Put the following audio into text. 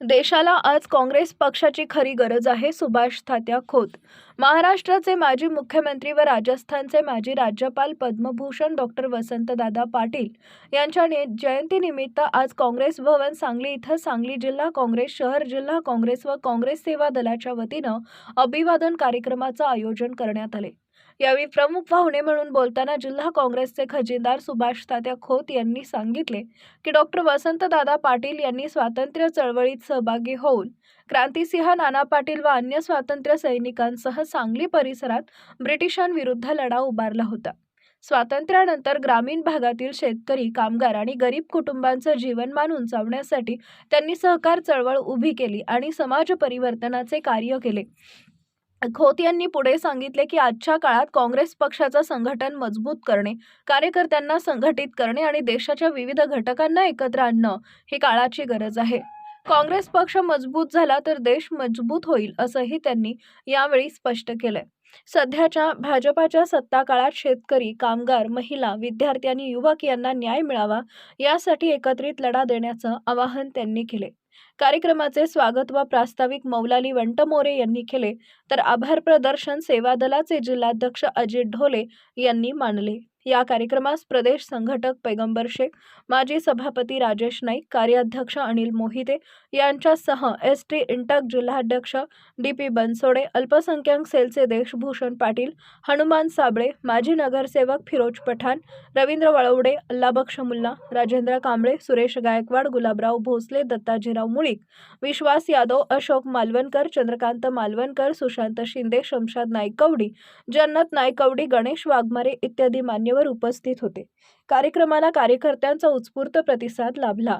देशाला आज काँग्रेस पक्षाची खरी गरज आहे सुभाष थात्या खोत. महाराष्ट्राचे माजी मुख्यमंत्री व राजस्थानचे माजी राज्यपाल पद्मभूषण डॉक्टर वसंतदादा पाटील यांच्या जयंतीनिमित्त आज काँग्रेस भवन सांगली इथं सांगली जिल्हा काँग्रेस शहर जिल्हा काँग्रेस व काँग्रेस सेवा दलाच्या वतीनं अभिवादन कार्यक्रमाचं आयोजन करण्यात आले. यावेळी प्रमुख पाहुणे म्हणून बोलताना जिल्हा काँग्रेसचे खजिनदार सुभाष तात्या खोत यांनी सांगितले की डॉक्टर वसंतदादा पाटील यांनी स्वातंत्र्य चळवळीत सहभागी होऊन क्रांतिसिंह नाना पाटील व अन्य स्वातंत्र्य सैनिकांसह सांगली परिसरात ब्रिटिशांविरुद्ध लढा उभारला होता. स्वातंत्र्यानंतर ग्रामीण भागातील शेतकरी कामगार आणि गरीब कुटुंबांचं जीवनमान उंचावण्यासाठी त्यांनी सहकार चळवळ उभी केली आणि समाज परिवर्तनाचे कार्य केले. खोत यांनी पुढे सांगितले की आजच्या काळात काँग्रेस पक्षाचं संघटन मजबूत करणे कार्यकर्त्यांना संघटित करणे आणि देशाच्या विविध घटकांना एकत्र आणणं ही काळाची गरज आहे. काँग्रेस पक्ष मजबूत झाला तर देश मजबूत होईल असंही त्यांनी यावेळी स्पष्ट केलंय. सध्याच्या भाजपाच्या सत्ता काळात शेतकरी कामगार महिला विद्यार्थी आणि युवक यांना न्याय मिळावा यासाठी एकत्रित लढा देण्याचं आवाहन त्यांनी केले कार्यक्रमाचे स्वागत व प्रास्ताविक मौलाली वंटमोरे यांनी केले. तर आभार प्रदर्शन सेवा दलाचे जिल्हाध्यक्ष अजित ढोले यांनी मानले. या कार्यक्रमास प्रदेश संघटक पैगंबर शेख माजी सभापती राजेश नाईक कार्याध्यक्ष अनिल मोहिते यांच्यासह एस टी इंटक जिल्हाध्यक्ष डी पी बनसोडे अल्पसंख्याक सेलचे देशभूषण पाटील हनुमान साबळे माजी नगरसेवक फिरोज पठाण रवींद्र वळवडे अल्लाबक्ष मुल्ला राजेंद्र कांबळे सुरेश गायकवाड गुलाबराव भोसले दत्ताजीराव मुळीक विश्वास यादव अशोक मालवणकर चंद्रकांत मालवणकर सुशांत शिंदे शमशाद नायकवडी जन्नत नायकवडी गणेश वाघमारे इत्यादी मान्यवर उपस्थित होते. कार्यक्रमाला कार्यकर्त्यांचा उत्स्फूर्त प्रतिसाद लाभला.